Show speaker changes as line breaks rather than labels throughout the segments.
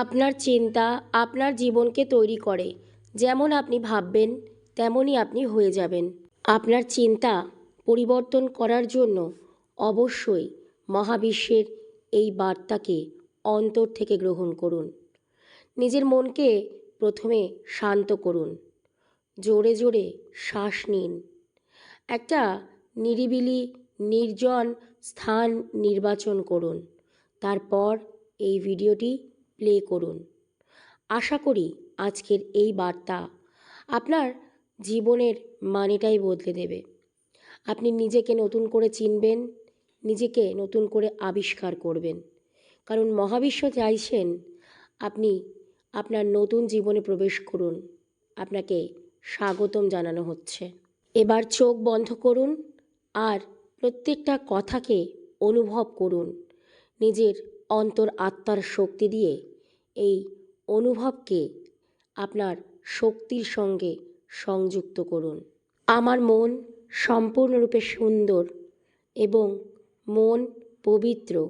আপনার চিন্তা আপনার জীবনকে তৈরি করে। যেমন আপনি ভাববেন তেমনই আপনি হয়ে যাবেন। আপনার চিন্তা পরিবর্তন করার জন্য অবশ্যই মহাবিশ্বের এই বার্তাকে অন্তর থেকে গ্রহণ করুন। নিজের মনকে প্রথমে শান্ত করুন। জোরে জোরে শ্বাস নিন। একটা নিরিবিলি, নির্জন স্থান নির্বাচন করুন। তারপর এই ভিডিওটি প্লে করুন। আশা করি আজকের এই বার্তা আপনার জীবনের মানেটাই বদলে দেবে। আপনি নিজেকে নতুন করে চিনবেন, নিজেকে নতুন করে আবিষ্কার করবেন। কারণ মহাবিশ্ব চাইছেন আপনি আপনার নতুন জীবনে প্রবেশ করুন। আপনাকে স্বাগতম জানানো হচ্ছে। এবার চোখ বন্ধ করুন আর প্রত্যেকটা কথাকে অনুভব করুন। নিজের অন্তর আত্মার শক্তি দিয়ে এই অনুভবকে আপনার শক্তির সঙ্গে সংযুক্ত করুন। আমার মন সম্পূর্ণরূপে সুন্দর এবং মন পবিত্র।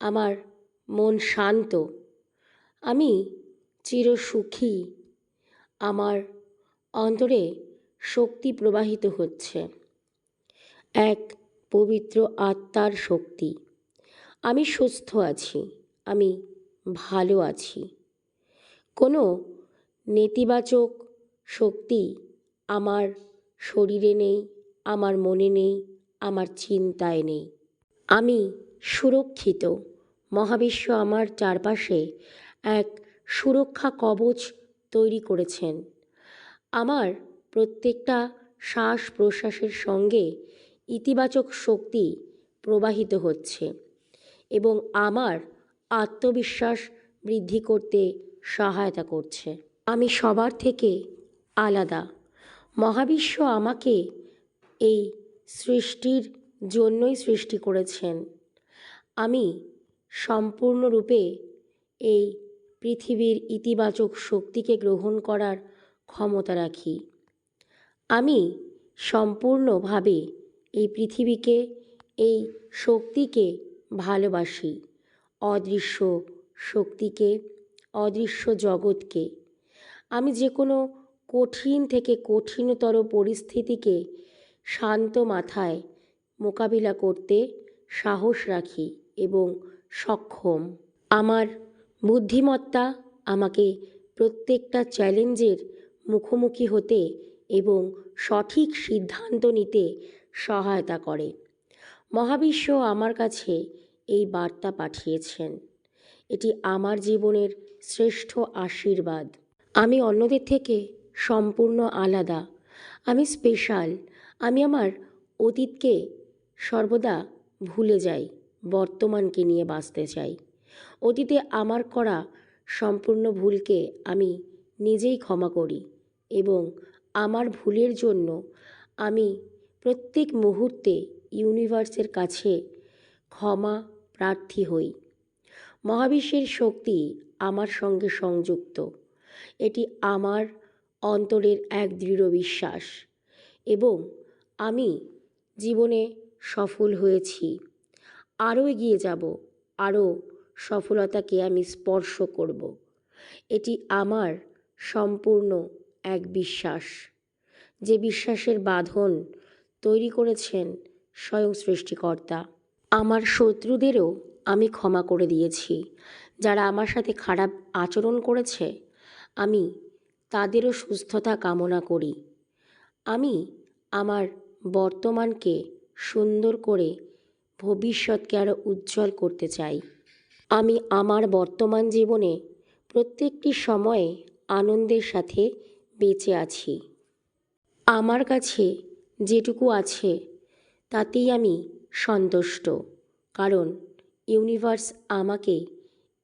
আমার মন শান্ত। আমি চিরসুখী। আমার অন্তরে শক্তি প্রবাহিত হচ্ছে। এক পবিত্র আত্মার শক্তি। আমি সুস্থ আছি, আমি ভালো আছি। কোনো নেতিবাচক শক্তি আমার শরীরে নেই, আমার মনে নেই, আমার চিন্তায় নেই। আমি সুরক্ষিত। মহাবিশ্ব আমার চারপাশে এক সুরক্ষা কবচ তৈরি করেছেন। আমার প্রত্যেকটা শ্বাস প্রশ্বাসের সঙ্গে ইতিবাচক শক্তি প্রবাহিত হচ্ছে। এবং আমার আত্মবিশ্বাস বৃদ্ধি করতে সহায়তা করছে। আমি সবার থেকে আলাদা। মহাবিশ্ব আমাকে এই সৃষ্টির জন্যই সৃষ্টি করেছেন। আমি সম্পূর্ণরূপে এই পৃথিবীর ইতিবাচক শক্তিকে গ্রহণ করার ক্ষমতা রাখি। আমি সম্পূর্ণভাবে এই পৃথিবীকে, এই শক্তিকে ভালোবাসি। অদৃশ্য শক্তিকে, অদৃশ্য জগৎকে। আমি যে কোনো কঠিন থেকে কঠিনতর পরিস্থিতিকে শান্ত মাথায় মোকাবিলা করতে সাহস রাখি এবং সক্ষম। আমার বুদ্ধিমত্তা আমাকে প্রত্যেকটা চ্যালেঞ্জের মুখোমুখি হতে এবং সঠিক সিদ্ধান্ত নিতে সহায়তা করে। মহাবিশ্ব আমার কাছে এই বার্তা পাঠিয়েছেন। এটি আমার জীবনের শ্রেষ্ঠ আশীর্বাদ। আমি অন্যদের থেকে সম্পূর্ণ আলাদা। আমি স্পেশাল। আমি আমার অতীতকে সর্বদা ভুলে যাই, বর্তমানকে নিয়ে বাঁচতে চাই। অতীতে আমার করা সম্পূর্ণ ভুলকে আমি নিজেই ক্ষমা করি এবং আমার ভুলের জন্য আমি প্রত্যেক মুহূর্তে ইউনিভার্সের কাছে ক্ষমা প্রার্থী হই। মহাবিশ্বের শক্তি আমার সঙ্গে সংযুক্ত। এটি আমার অন্তরের এক দৃঢ় বিশ্বাস এবং আমি জীবনে সফল হয়েছি। আরও এগিয়ে যাব, আরও সফলতাকে আমি স্পর্শ করব। এটি আমার সম্পূর্ণ এক বিশ্বাস। যে বিশ্বাসের বাঁধন তৈরি করেছেন স্বয়ং সৃষ্টিকর্তা। আমার শত্রুদেরও আমি ক্ষমা করে দিয়েছি। যারা আমার সাথে খারাপ আচরণ করেছে, আমি তাদেরও সুস্থতা কামনা করি। আমি আমার বর্তমানকে সুন্দর করে ভবিষ্যৎকে আরও উজ্জ্বল করতে চাই। আমি আমার বর্তমান জীবনে প্রত্যেকটি সময়ে আনন্দের সাথে বেঁচে আছি। আমার কাছে যেটুকু আছে তাতেই আমি সন্তুষ্ট। কারণ ইউনিভার্স আমাকে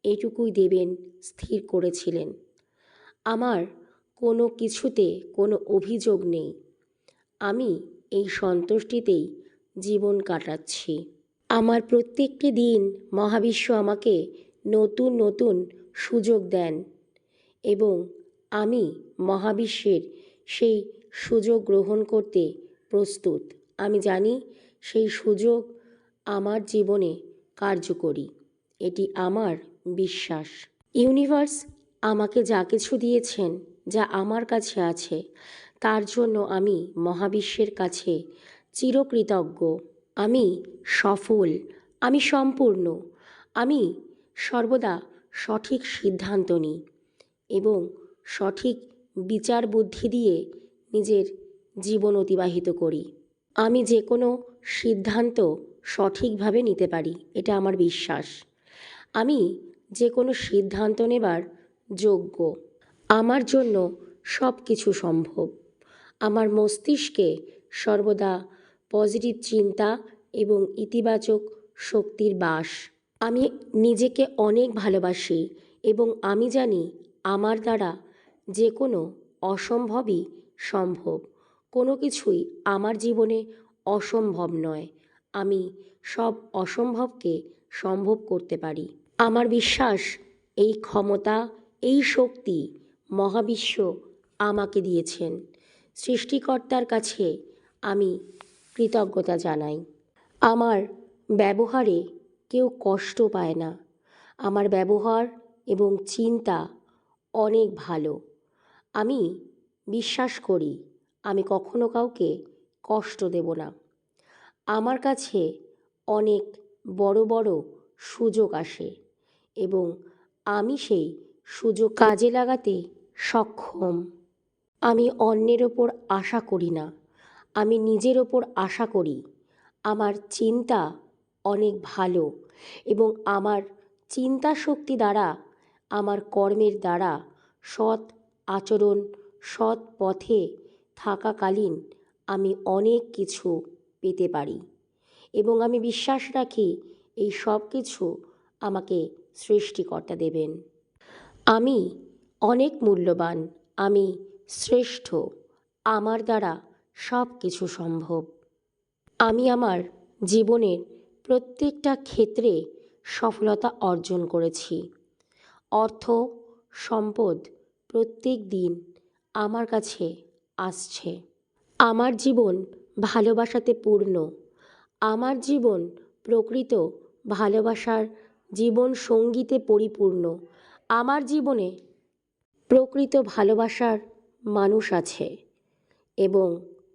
এটুকুই দেবেন, স্থির করেছিলেন। আমার কোনো কিছুতে কোনো অভিযোগ নেই। আমি এই সন্তুষ্টিতেই জীবন কাটাচ্ছি। আমার প্রত্যেকটি দিন মহাবিশ্ব আমাকে নতুন নতুন সুযোগ দেন এবং আমি মহাবিশ্বের সেই সুযোগ গ্রহণ করতে প্রস্তুত। আমি জানি সেই সুযোগ আমার জীবনে কার্যকরী। এটি আমার বিশ্বাস। ইউনিভার্স আমাকে যা কিছু দিয়েছেন, যা আমার কাছে আছে, তার জন্য আমি মহাবিশ্বের কাছে চিরকৃতজ্ঞ। আমি সফল, আমি সম্পূর্ণ, আমি সর্বদা সঠিক সিদ্ধান্ত নিই এবং সঠিক বিচার বুদ্ধি দিয়ে নিজের জীবন অতিবাহিত করি। আমি যে কোনো সিদ্ধান্ত সঠিকভাবে নিতে পারি, এটা আমার বিশ্বাস। আমি যে কোনো সিদ্ধান্ত নেবার যোগ্য। আমার জন্য সব কিছু সম্ভব। আমার মস্তিষ্কে সর্বদা পজিটিভ চিন্তা এবং ইতিবাচক শক্তির বাস। আমি নিজেকে অনেক ভালোবাসি এবং আমি জানি আমার দ্বারা যে কোনো অসম্ভবই সম্ভব। কোনো কিছুই আমার জীবনে অসম্ভব নয়। আমি সব অসম্ভবকে সম্ভব করতে পারি। আমার বিশ্বাস, এই ক্ষমতা, এই শক্তি মহাবিশ্ব আমাকে দিয়েছেন। সৃষ্টিকর্তার কাছে আমি কৃতজ্ঞতা জানাই। আমার ব্যবহারে কেউ কষ্ট পায় না। আমার ব্যবহার এবং চিন্তা অনেক ভালো। আমি বিশ্বাস করি আমি কখনো কাউকে কষ্ট দেব না। আমার কাছে অনেক বড় বড় সুযোগ আসে এবং আমি সেই সুযোগ কাজে লাগাতে সক্ষম। আমি অন্যের ওপর আশা করি না। আমি নিজের ওপর আশা করি আমার চিন্তা অনেক ভালো এবং আমার চিন্তা শক্তি দ্বারা, আমার কর্মের দ্বারা সৎ আচরণ, সৎ পথে থাকাকালীন আমি অনেক কিছু পেতে পারি এবং আমি বিশ্বাস রাখি এই সব কিছু আমাকে সৃষ্টিকর্তা দেবেন। আমি অনেক মূল্যবান, আমি শ্রেষ্ঠ, আমার দ্বারা সব কিছু সম্ভব। আমি আমার জীবনের প্রত্যেকটা ক্ষেত্রে সফলতা অর্জন করেছি। অর্থ, সম্পদ প্রত্যেক দিন আমার কাছে আসছে। আমার জীবন ভালোবাসাতে পূর্ণ। আমার জীবন প্রকৃত ভালোবাসার জীবন সঙ্গীতে পরিপূর্ণ। আমার জীবনে প্রকৃত ভালোবাসার মানুষ আছে এবং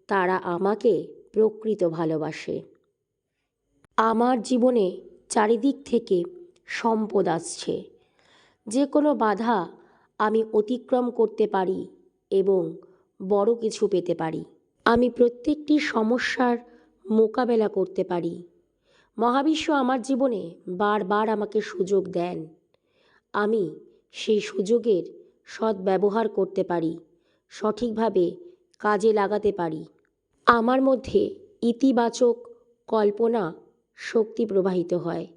তারা আমাকে প্রকৃত ভালোবাসে। আমার জীবনে চারিদিক থেকে সম্পদ আসছে। যে কোনো বাধা আমি অতিক্রম করতে পারি এবং বড় কিছু পেতে পারি। আমি প্রত্যেকটি সমস্যার মোকাবেলা করতে পারি। মহাবিশ্ব আমার জীবনে বারবার আমাকে সুযোগ দেন। আমি সেই সুযোগের সদ্ব্যবহার করতে পারি, সঠিকভাবে কাজে লাগাতে পারি। আমার মধ্যে ইতিবাচক কল্পনা শক্তি প্রবাহিত হয়।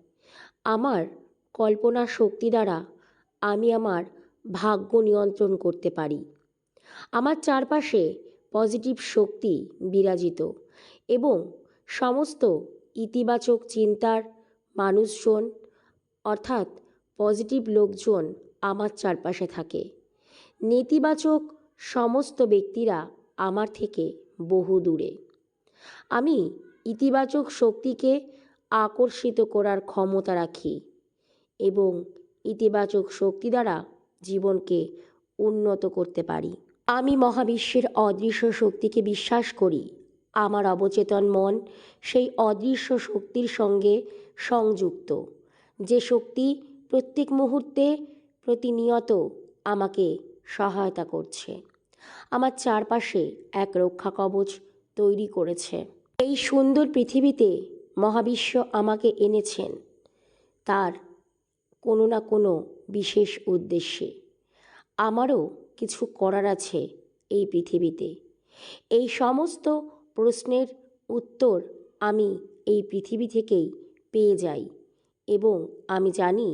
আমার কল্পনা শক্তি দ্বারা আমি আমার ভাগ্য নিয়ন্ত্রণ করতে পারি। আমার চারপাশে পজিটিভ শক্তি বিরাজিত এবং সমস্ত ইতিবাচক চিন্তার মানুষজন, অর্থাৎ পজিটিভ লোকজন আমার চারপাশে থাকে। নেতিবাচক সমস্ত ব্যক্তিরা আমার থেকে বহু দূরে। আমি ইতিবাচক শক্তিকে আকর্ষিত করার ক্ষমতা রাখি এবং ইতিবাচক শক্তি দ্বারা জীবনকে উন্নত করতে পারি। আমি মহাবিশ্বের অদৃশ্য শক্তিকে বিশ্বাস করি। আমার অবচেতন মন সেই অদৃশ্য শক্তির সঙ্গে সংযুক্ত। যে শক্তি প্রত্যেক মুহূর্তে প্রতিনিয়ত আমাকে সহায়তা করছে। আমার চারপাশে এক রক্ষা কবচ তৈরি করেছে। এই সুন্দর পৃথিবীতে মহাবিশ্ব আমাকে এনেছেন। তার কোনো না কোনো বিশেষ উদ্দেশ্যে। আমারও কিছু করার আছে এই পৃথিবীতে। এই সমস্ত প্রশ্নের উত্তর আমি এই পৃথিবী থেকেই পেয়ে যাই এবং আমি জানি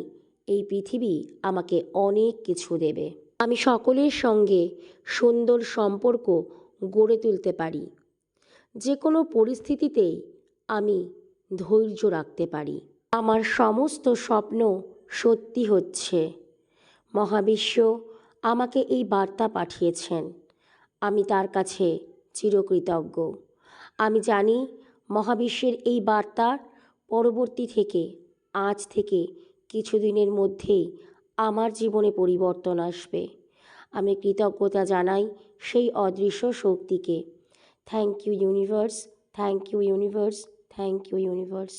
এই পৃথিবী আমাকে অনেক কিছু দেবে। আমি সকলের সঙ্গে সুন্দর সম্পর্ক গড়ে তুলতে পারি। যে কোনো পরিস্থিতিতেই আমি ধৈর্য রাখতে পারি। আমার সমস্ত স্বপ্ন সত্যি হচ্ছে। মহাবিশ্ব আমাকে এই বার্তা পাঠিয়েছেন। আমি তার কাছে চিরকৃতজ্ঞ। আমি জানি মহাবিশ্বের এই বার্তার পরবর্তী থেকে, আজ থেকে কিছুদিনের মধ্যেই আমার জীবনে পরিবর্তন আসবে। আমি কৃতজ্ঞতা জানাই সেই অদৃশ্য শক্তিকে। Thank you universe, thank you universe, thank you universe.